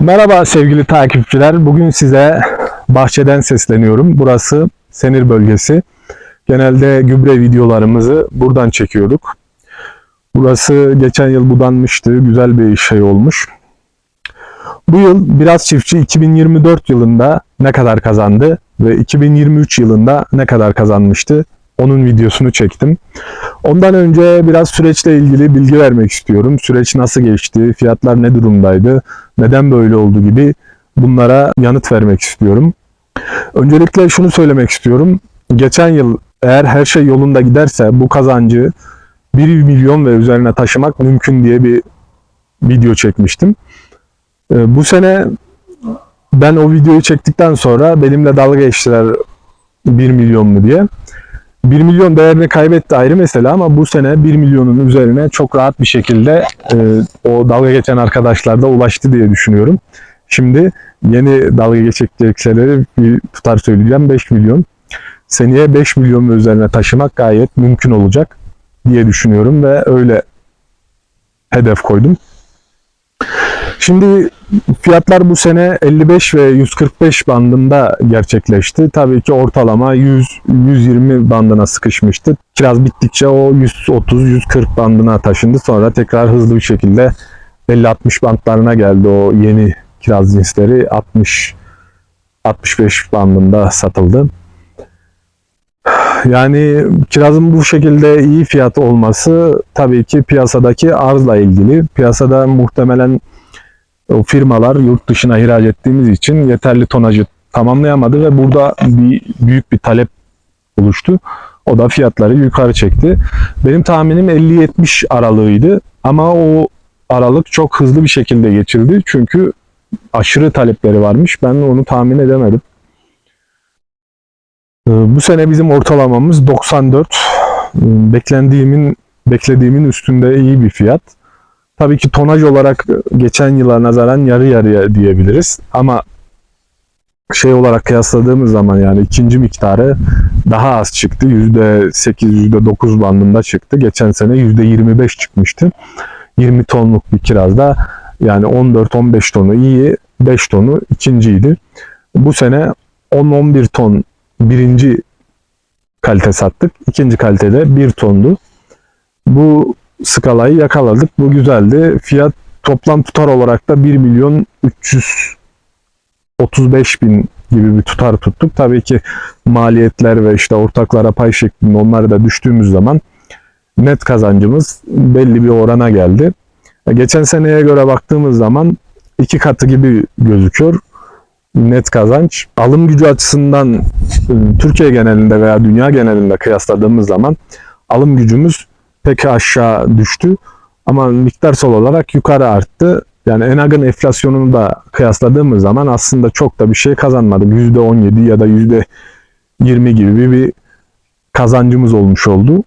Merhaba sevgili takipçiler. Bugün size bahçeden sesleniyorum. Burası Senir bölgesi. Genelde gübre videolarımızı buradan çekiyorduk. Burası geçen yıl budanmıştı. Güzel bir şey olmuş. Bu yıl biraz çiftçi 2024 yılında ne kadar kazandı ve 2023 yılında ne kadar kazanmıştı? Onun videosunu çektim. Ondan önce biraz süreçle ilgili bilgi vermek istiyorum. Süreç nasıl geçti, fiyatlar ne durumdaydı, neden böyle oldu gibi bunlara yanıt vermek istiyorum. Öncelikle şunu söylemek istiyorum. Geçen yıl eğer her şey yolunda giderse bu kazancı 1 milyon ve üzerine taşımak mümkün diye bir video çekmiştim. Ee, Bu sene ben o videoyu çektikten sonra benimle dalga geçtiler 1 milyon mu diye. 1 milyon değerini kaybetti ayrı mesele ama bu sene 1 milyonun üzerine çok rahat bir şekilde e, o dalga geçen arkadaşlar da ulaştı diye düşünüyorum. Şimdi yeni dalga geçecekleri bir tutar söyleyeceğim 5 milyon. Seneye 5 milyon ve üzerine taşımak gayet mümkün olacak diye düşünüyorum ve öyle hedef koydum. Şimdi fiyatlar bu sene 55 ve 145 bandında gerçekleşti. Tabii ki ortalama 100-120 bandına sıkışmıştı. Kiraz bittikçe o 130-140 bandına taşındı. Sonra tekrar hızlı bir şekilde 50-60 bandlarına geldi o yeni kiraz cinsleri 60 65 bandında satıldı. Yani kirazın bu şekilde iyi fiyat olması tabii ki piyasadaki arzla ilgili. Piyasada muhtemelen o firmalar yurt dışına ihraç ettiğimiz için yeterli tonajı tamamlayamadı ve burada bir büyük bir talep oluştu. O da fiyatları yukarı çekti. Benim tahminim 50-70 aralığıydı ama o aralık çok hızlı bir şekilde geçildi. Çünkü aşırı talepleri varmış. Ben onu tahmin edemedim. Ee, Bu sene bizim ortalamamız 94. Ee, Beklendiğimin beklediğimin üstünde iyi bir fiyat. Tabii ki tonaj olarak geçen yıla nazaran yarı yarıya diyebiliriz. Ama şey olarak kıyasladığımız zaman yani ikinci miktarı daha az çıktı. %8, %9 bandında çıktı. Geçen sene %25 çıkmıştı. 20 tonluk bir kirazda yani 14-15 tonu iyi, 5 tonu ikinciydi. Bu sene 10-11 ton birinci kalite sattık. İkinci kalitede 1 tondu. Bu skalayı yakaladık. Bu güzeldi. Fiyat toplam tutar olarak da 1 milyon 335 bin gibi bir tutar tuttuk. Tabii ki maliyetler ve işte ortaklara pay şeklinde onları da düştüğümüz zaman net kazancımız belli bir orana geldi. E, Geçen seneye göre baktığımız zaman iki katı gibi gözüküyor net kazanç. Alım gücü açısından e, Türkiye genelinde veya dünya genelinde kıyasladığımız zaman alım gücümüz pek aşağı düştü. Ama miktarsal olarak yukarı arttı. Yani Enag'ın enflasyonunu da kıyasladığımız zaman aslında çok da bir şey kazanmadık. %17 ya da %20 gibi bir kazancımız olmuş oldu.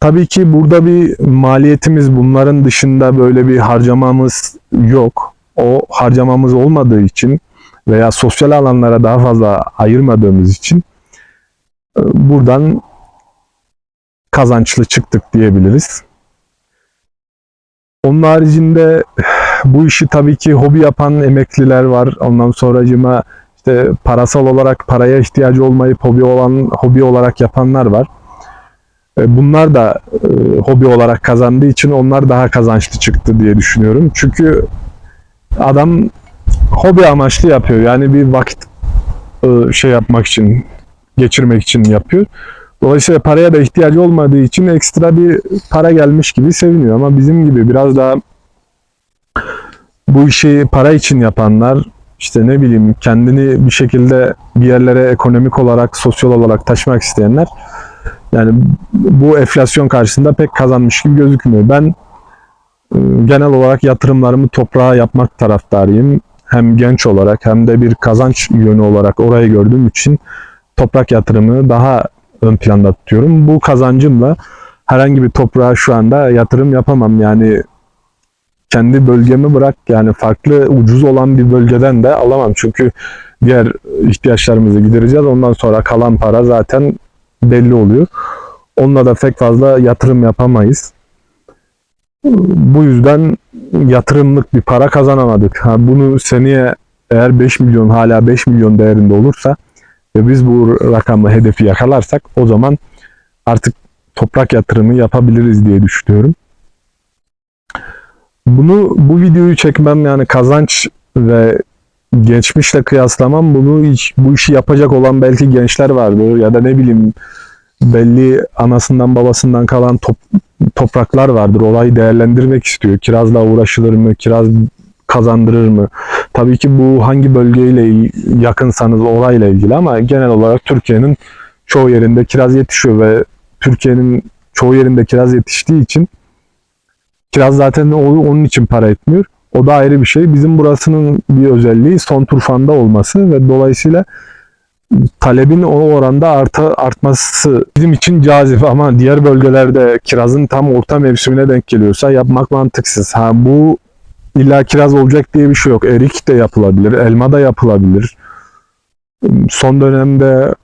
Tabii ki burada bir maliyetimiz bunların dışında böyle bir harcamamız yok. O harcamamız olmadığı için veya sosyal alanlara daha fazla ayırmadığımız için e, buradan kazançlı çıktık diyebiliriz. Onun haricinde bu işi tabii ki hobi yapan emekliler var. Ondan sonracıma işte parasal olarak paraya ihtiyacı olmayıp hobi olan hobi olarak yapanlar var. E, Bunlar da e, hobi olarak kazandığı için onlar daha kazançlı çıktı diye düşünüyorum. Çünkü adam hobi amaçlı yapıyor. Yani bir vakit e, şey yapmak için, geçirmek için yapıyor. Dolayısıyla paraya da ihtiyacı olmadığı için ekstra bir para gelmiş gibi seviniyor. Ama bizim gibi biraz daha bu işi para için yapanlar, işte ne bileyim kendini bir şekilde bir yerlere ekonomik olarak, sosyal olarak taşımak isteyenler yani bu enflasyon karşısında pek kazanmış gibi gözükmüyor. Ben e, genel olarak yatırımlarımı toprağa yapmak taraftarıyım. Hem genç olarak hem de bir kazanç yönü olarak orayı gördüğüm için toprak yatırımı daha ön planda tutuyorum. Bu kazancımla herhangi bir toprağa şu anda yatırım yapamam. Yani kendi bölgemi bırak yani farklı ucuz olan bir bölgeden de alamam. Çünkü diğer ihtiyaçlarımızı gidereceğiz. Ondan sonra kalan para zaten belli oluyor. Onunla da pek fazla yatırım yapamayız. Bu yüzden yatırımlık bir para kazanamadık. Ha, bunu seneye eğer 5 milyon hala 5 milyon değerinde olursa ve biz bu rakamı hedefi yakalarsak o zaman artık toprak yatırımı yapabiliriz diye düşünüyorum. Bunu bu videoyu çekmem yani kazanç ve geçmişle kıyaslamam bunu hiç, bu işi yapacak olan belki gençler vardır ya da ne bileyim belli anasından babasından kalan top, topraklar vardır. Olayı değerlendirmek istiyor. Kirazla uğraşılır mı? Kiraz kazandırır mı? Tabii ki bu hangi bölgeyle yakınsanız orayla ilgili ama genel olarak Türkiye'nin çoğu yerinde kiraz yetişiyor ve Türkiye'nin çoğu yerinde kiraz yetiştiği için kiraz zaten onun için para etmiyor. O da ayrı bir şey. Bizim burasının bir özelliği son turfanda olması ve dolayısıyla talebin o oranda arta, artması bizim için cazip ama diğer bölgelerde kirazın tam orta mevsimine denk geliyorsa yapmak mantıksız. Ha bu illa kiraz olacak diye bir şey yok. Erik de yapılabilir, elma da yapılabilir. Son dönemde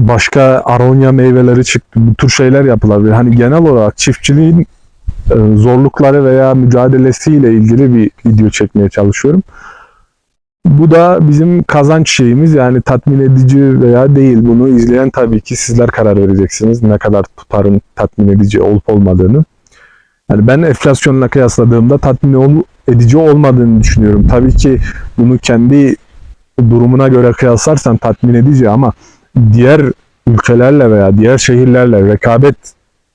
başka aronya meyveleri çıktı. Bu tür şeyler yapılabilir. Hani genel olarak çiftçiliğin e, zorlukları veya mücadelesiyle ilgili bir video çekmeye çalışıyorum. Bu da bizim kazanç şeyimiz yani tatmin edici veya değil bunu izleyen tabii ki sizler karar vereceksiniz ne kadar tutarın tatmin edici olup olmadığını. Yani ben enflasyonla kıyasladığımda tatmin ol- edici olmadığını düşünüyorum. Tabii ki bunu kendi durumuna göre kıyaslarsan tatmin edici ama diğer ülkelerle veya diğer şehirlerle rekabet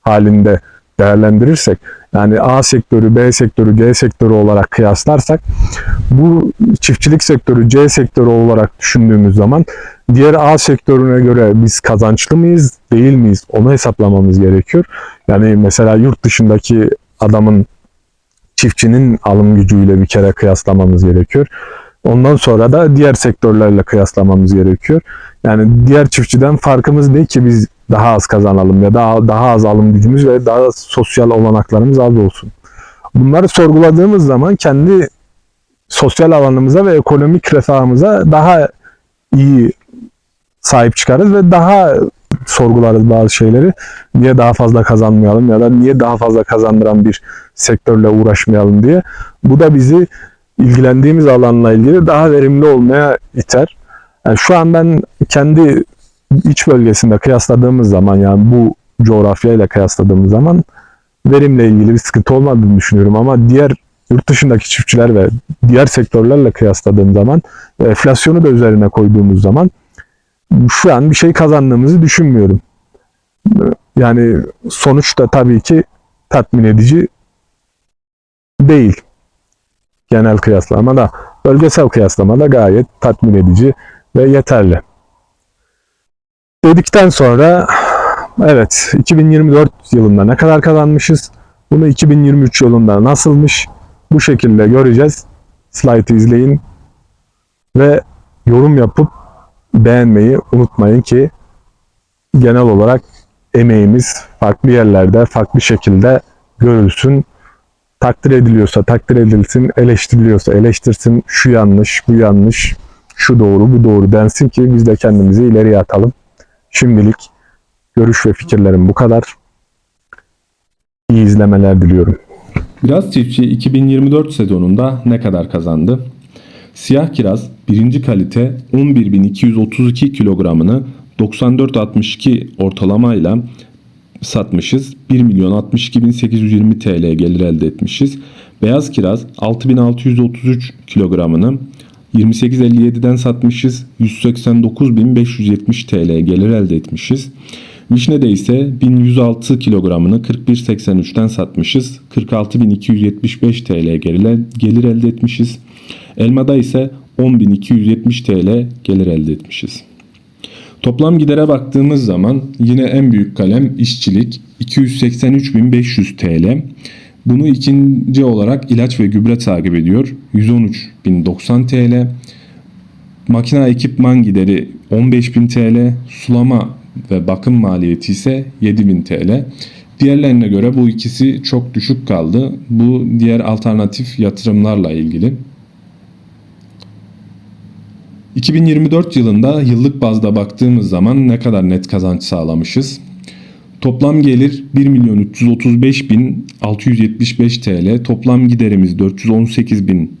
halinde değerlendirirsek yani A sektörü, B sektörü, G sektörü olarak kıyaslarsak bu çiftçilik sektörü C sektörü olarak düşündüğümüz zaman diğer A sektörüne göre biz kazançlı mıyız, değil miyiz onu hesaplamamız gerekiyor. Yani mesela yurt dışındaki adamın çiftçinin alım gücüyle bir kere kıyaslamamız gerekiyor. Ondan sonra da diğer sektörlerle kıyaslamamız gerekiyor. Yani diğer çiftçiden farkımız ne ki biz daha az kazanalım ya da daha az alım gücümüz ve daha sosyal olanaklarımız az olsun. Bunları sorguladığımız zaman kendi sosyal alanımıza ve ekonomik refahımıza daha iyi sahip çıkarız ve daha sorgularız bazı şeyleri. Niye daha fazla kazanmayalım ya da niye daha fazla kazandıran bir sektörle uğraşmayalım diye. Bu da bizi ilgilendiğimiz alanla ilgili daha verimli olmaya iter. Yani şu an ben kendi iç bölgesinde kıyasladığımız zaman yani bu coğrafyayla kıyasladığımız zaman verimle ilgili bir sıkıntı olmadığını düşünüyorum ama diğer yurt dışındaki çiftçiler ve diğer sektörlerle kıyasladığım zaman enflasyonu da üzerine koyduğumuz zaman şu an bir şey kazandığımızı düşünmüyorum. Yani sonuçta tabii ki tatmin edici değil. Genel kıyaslamada, bölgesel kıyaslamada gayet tatmin edici ve yeterli. Dedikten sonra evet 2024 yılında ne kadar kazanmışız? Bunu 2023 yılında nasılmış? Bu şekilde göreceğiz. Slide'ı izleyin ve yorum yapıp beğenmeyi unutmayın ki genel olarak emeğimiz farklı yerlerde farklı şekilde görülsün. Takdir ediliyorsa takdir edilsin, eleştiriliyorsa eleştirsin. Şu yanlış, bu yanlış, şu doğru, bu doğru densin ki biz de kendimizi ileriye atalım. Şimdilik görüş ve fikirlerim bu kadar. İyi izlemeler diliyorum. Biraz Çiftçi 2024 sezonunda ne kadar kazandı? Siyah kiraz birinci kalite 11.232 kilogramını 94.62 ortalamayla satmışız. 1 milyon 62.820 TL gelir elde etmişiz. Beyaz kiraz 6633 kilogramını 28.57'den satmışız. 189.570 TL gelir elde etmişiz. Vişnede ise 1106 kilogramını 41.83'ten satmışız. 46.275 TL gelir elde etmişiz. Elmada ise 10.270 TL gelir elde etmişiz. Toplam gidere baktığımız zaman yine en büyük kalem işçilik 283.500 TL. Bunu ikinci olarak ilaç ve gübre takip ediyor. 113.090 TL. Makine ekipman gideri 15.000 TL. Sulama ve bakım maliyeti ise 7000 TL. Diğerlerine göre bu ikisi çok düşük kaldı. Bu diğer alternatif yatırımlarla ilgili. 2024 yılında yıllık bazda baktığımız zaman ne kadar net kazanç sağlamışız? Toplam gelir 1 milyon 335 bin 675 TL. Toplam giderimiz 418 bin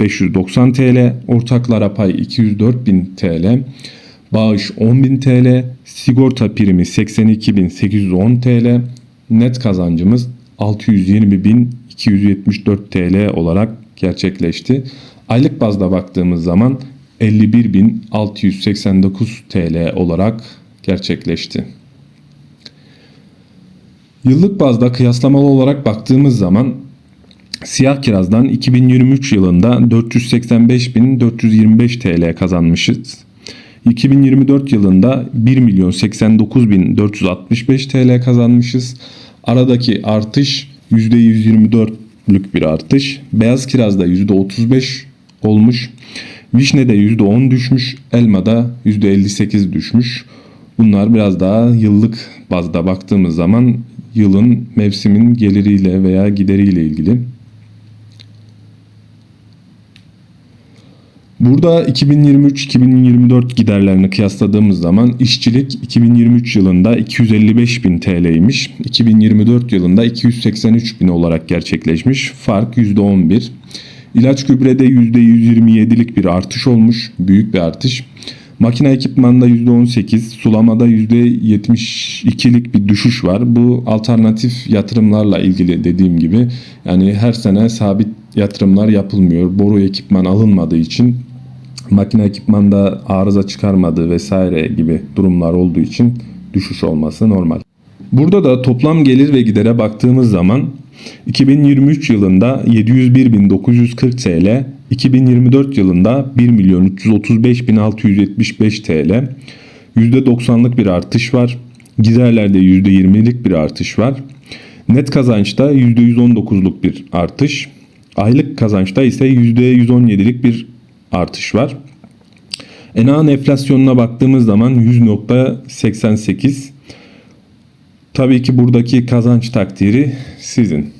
590 TL. Ortaklara pay 204 bin TL. Bağış 10 bin TL. Sigorta primi 82 bin 810 TL. Net kazancımız 620 bin 274 TL olarak gerçekleşti. Aylık bazda baktığımız zaman 51.689 TL olarak gerçekleşti. Yıllık bazda kıyaslamalı olarak baktığımız zaman siyah kirazdan 2023 yılında 485.425 TL kazanmışız. 2024 yılında 1 milyon 89.465 TL kazanmışız. Aradaki artış %124'lük bir artış. Beyaz kirazda %35 olmuş. Vişne'de %10 düşmüş. Elmada %58 düşmüş. Bunlar biraz daha yıllık bazda baktığımız zaman yılın mevsimin geliriyle veya gideriyle ilgili. Burada 2023-2024 giderlerini kıyasladığımız zaman işçilik 2023 yılında 255 bin TL'ymiş. 2024 yılında 283 bin olarak gerçekleşmiş. Fark %11. İlaç gübrede %127'lik bir artış olmuş. Büyük bir artış. Makine ekipmanda %18, sulamada %72'lik bir düşüş var. Bu alternatif yatırımlarla ilgili dediğim gibi yani her sene sabit yatırımlar yapılmıyor. Boru ekipman alınmadığı için makine ekipmanda arıza çıkarmadığı vesaire gibi durumlar olduğu için düşüş olması normal. Burada da toplam gelir ve gidere baktığımız zaman 2023 yılında 701.940 TL, 2024 yılında 1.335.675 TL. %90'lık bir artış var. Giderlerde %20'lik bir artış var. Net kazançta %119'luk bir artış. Aylık kazançta ise %117'lik bir artış var. Enağın enflasyonuna baktığımız zaman 100.88. Tabii ki buradaki kazanç takdiri sizin.